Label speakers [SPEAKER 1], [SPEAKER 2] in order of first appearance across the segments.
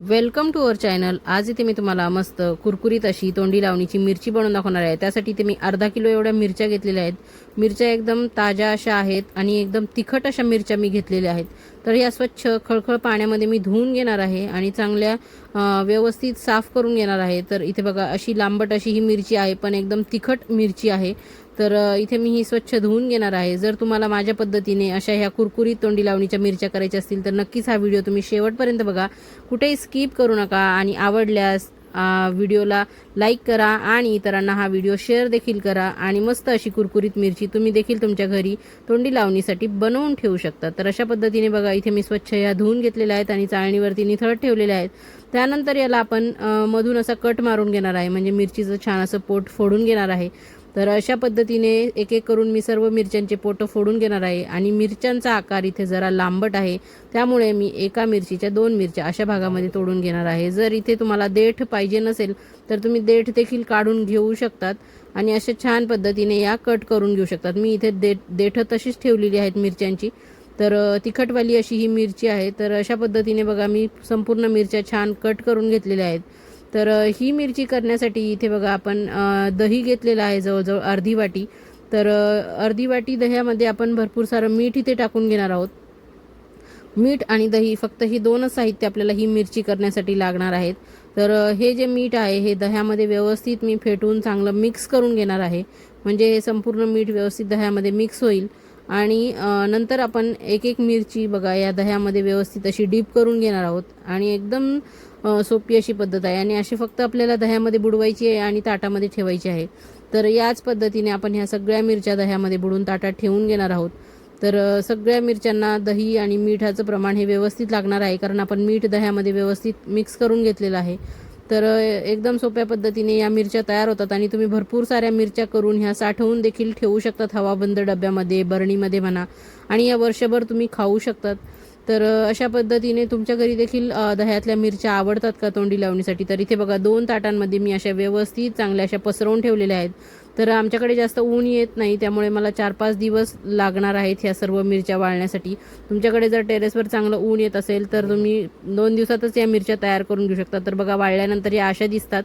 [SPEAKER 1] Welcome to our channel. आज इथे मी तुम्हाला मस्त कुरकुरीत अशी तोंडी लावणीची मिरची बनवून दाखवणार आहे. त्यासाठी इथे मी अर्धा किलो एवढ्या मिरच्या घेतलेल्या आहेत. मिरच्या एकदम ताज्या अशा आहेत आणि एकदम तिखट अशा मिरच्या मी घेतलेल्या आहेत. तर या स्वच्छ खळखळ पाण्यामध्ये मी धुवून घेणार आहे आणि चांगल्या व्यवस्थित साफ करून घेणार आहे. तर इथे बघा अशी लांबट अशी ही मिरची आहे पण एकदम तिखट मिरची आहे. तर इथे मी ही स्वच्छ धुवून घेणार आहे. जर तुम्हाला माझ्या पद्धतीने अशा ह्या कुरकुरीत तोंडी लावणीच्या मिरच्या करायच्या असतील तर नक्कीच हा व्हिडिओ तुम्ही शेवटपर्यंत बघा. कुठेही स्किप करू नका आणि आवडल्यास व्हिडिओला लाईक करा आणि इतरांना हा व्हिडिओ शेअर देखील करा आणि मस्त अशी कुरकुरीत मिरची तुम्ही देखील तुमच्या घरी तोंडी लावणीसाठी बनवून ठेवू शकता. तर अशा पद्धतीने बघा इथे मी स्वच्छ या धुवून घेतलेल्या आहेत आणि चाळणीवरती निथळत ठेवलेल्या आहेत. त्यानंतर याला आपण मधून असा कट मारून घेणार आहे. म्हणजे मिरचीचं छान असं पोट फोडून घेणार आहे. तर अशा पद्धतीने एक एक करून मी सर्व मिरच्यांचे पोटं फोडून घेणार आहे आणि मिरच्यांचा आकार इथे जरा लांबट आहे. त्यामुळे मी एका मिरचीच्या दोन मिरच्या अशा भागामध्ये तोडून घेणार आहे. जर इथे तुम्हाला देठ पाहिजे नसेल तर तुम्ही देठ देखील काढून घेऊ शकतात आणि अशा छान पद्धतीने या कट करून घेऊ शकतात. मी इथे देठ देठं तशीच ठेवलेली आहेत मिरच्यांची. तर तिखटवाली अशी ही मिरची आहे. तर अशा पद्धतीने बघा मी संपूर्ण मिरच्या छान कट करून घेतलेल्या आहेत. तर ही मिरची करण्यासाठी इथे बघा आपण दही घेतलेलं आहे जवळजवळ अर्धी वाटी. तर अर्धी वाटी दह्यामध्ये आपण भरपूर सारं मीठ इथे टाकून घेणार आहोत. मीठ आणि दही फक्त ही दोनच साहित्य आपल्याला ही मिरची करण्यासाठी लागणार आहेत. तर हे जे मीठ आहे हे दह्यामध्ये व्यवस्थित मी फेटून चांगलं मिक्स करून घेणार आहे. म्हणजे हे संपूर्ण मीठ व्यवस्थित दह्यामध्ये मिक्स होईल. आणि नंतर आपण एक एक मिरची बघा या दह्यामध्ये व्यवस्थित अशी डीप करून घेणार आहोत. आणि एकदम सोपी अशी पद्धत आहे. आणि अशी फक्त आपल्याला दह्यामध्ये बुडवायची आहे आणि ताटामध्ये ठेवायची आहे. तर याच पद्धतीने आपण ह्या सगळ्या मिरच्या दह्यामध्ये बुडून ताटात ठेवून घेणार आहोत. तर सगळ्या मिरच्यांना दही आणि मिठाचं प्रमाण हे व्यवस्थित लागणार आहे. कारण आपण मीठ दह्यामध्ये व्यवस्थित मिक्स करून घेतलेलं आहे. तर एकदम सोप्या पद्धतीने या मिरच्या तयार होतात आणि तुम्ही भरपूर साऱ्या मिरच्या करून ह्या साठवून देखील ठेवू शकतात. हवाबंद डब्यामध्ये बरणीमध्ये म्हणा. आणि या वर्षभर तुम्ही खाऊ शकतात. तर अशा पद्धतीने तुमच्या घरी देखील दह्यातल्या मिरच्या आवडतात का तोंडी लावणीसाठी? तर इथे बघा दोन ताटांमध्ये मी अशा व्यवस्थित चांगल्या अशा पसरवून ठेवलेल्या आहेत. तर आमच्याकडे जास्त ऊन येत नाही त्यामुळे मला चार पाच दिवस लागणार आहेत ह्या सर्व मिरच्या वाळण्यासाठी. तुमच्याकडे जर टेरेसवर चांगलं ऊन येत असेल तर तुम्ही दोन दिवसातच या मिरच्या तयार करून घेऊ शकता. तर बघा वाळल्यानंतर या अशा दिसतात.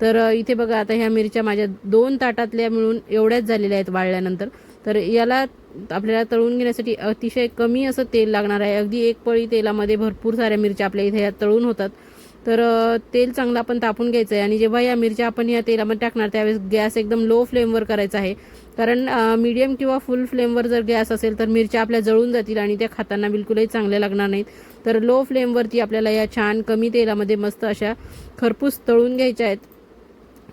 [SPEAKER 1] तर इथे बघा आता ह्या मिरच्या माझ्या दोन ताटातल्या मिळून एवढ्याच झालेल्या आहेत वाळल्यानंतर. तर याला आपल्याला तळून घेण्यासाठी अतिशय कमी असं तेल लागणार आहे. अगदी एक पळी तेलामध्ये भरपूर साऱ्या मिरच्या आपल्या इथे या तळून होतात. तर तेल चांगलं आपण तापून घ्यायचं आहे आणि जेव्हा या मिरच्या आपण या तेलामध्ये टाकणार त्यावेळेस गॅस एकदम लो फ्लेमवर करायचा आहे. कारण मीडियम किंवा फुल फ्लेमवर जर गॅस असेल तर मिरच्या आपल्या जळून जातील आणि त्या खाताना बिलकुलही चांगल्या लागणार नाहीत. तर लो फ्लेमवरती आपल्याला या छान कमी तेलामध्ये मस्त अशा खरपूस तळून घ्यायच्या आहेत.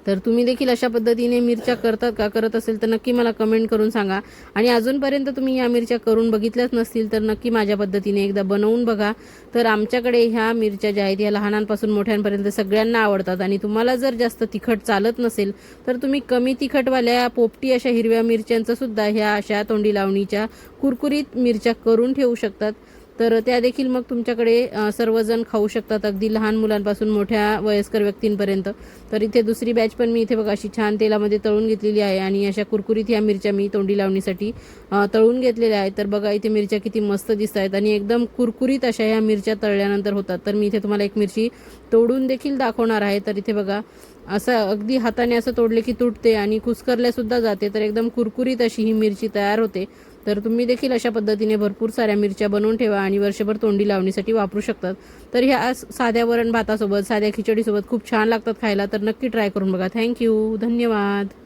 [SPEAKER 1] तर तुम्ही देखील अशा पद्धतीने मिरच्या करतात का? करत असेल तर नक्की मला कमेंट करून सांगा. आणि अजूनपर्यंत तुम्ही या मिरच्या करून बघितल्याच नसतील तर नक्की माझ्या पद्धतीने एकदा बनवून बघा. तर आमच्याकडे ह्या मिरच्या ज्या आहेत या लहानांपासून मोठ्यांपर्यंत सगळ्यांना आवडतात. आणि तुम्हाला जर जास्त तिखट चालत नसेल तर तुम्ही कमी तिखटवाल्या पोपटी अशा हिरव्या मिरच्यांचं सुद्धा ह्या अशा तोंडी लावणीच्या कुरकुरीत मिरच्या करून ठेवू शकतात. तर त्या देखील मग तुमच्याकडे सर्वजण खाऊ शकतात अगदी लहान मुलांपासून मोठ्या वयस्कर व्यक्तींपर्यंत. तर इथे दुसरी बॅच पण मी इथे बघा अशी छान तेलामध्ये तळून घेतलेली आहे आणि अशा कुरकुरीत ह्या मिरच्या मी तोंडी लावणीसाठी तळून घेतलेल्या आहेत. तर बघा इथे मिरच्या किती मस्त दिसत आहेत आणि एकदम कुरकुरीत अशा ह्या मिरच्या तळल्यानंतर होतात. तर मी इथे तुम्हाला एक मिरची तोडून देखील दाखवणार आहे. तर इथे बघा असं अगदी हाताने असं तोडले की तुटते आणि कुस्करल्यासुद्धा जाते. तर एकदम कुरकुरीत अशी ही मिरची तयार होते. तर तुम्ही देखील अशा पद्धतीने भरपूर साऱ्या मिरच्या बनवून ठेवा आणि वर्षभर तोंडी लावणीसाठी वापरू शकतात. तर ह्या साध्या वरण भातासोबत साध्या खिचडीसोबत खूप छान लागतात खायला तर नक्की ट्राय करून बघा. थँक्यू धन्यवाद.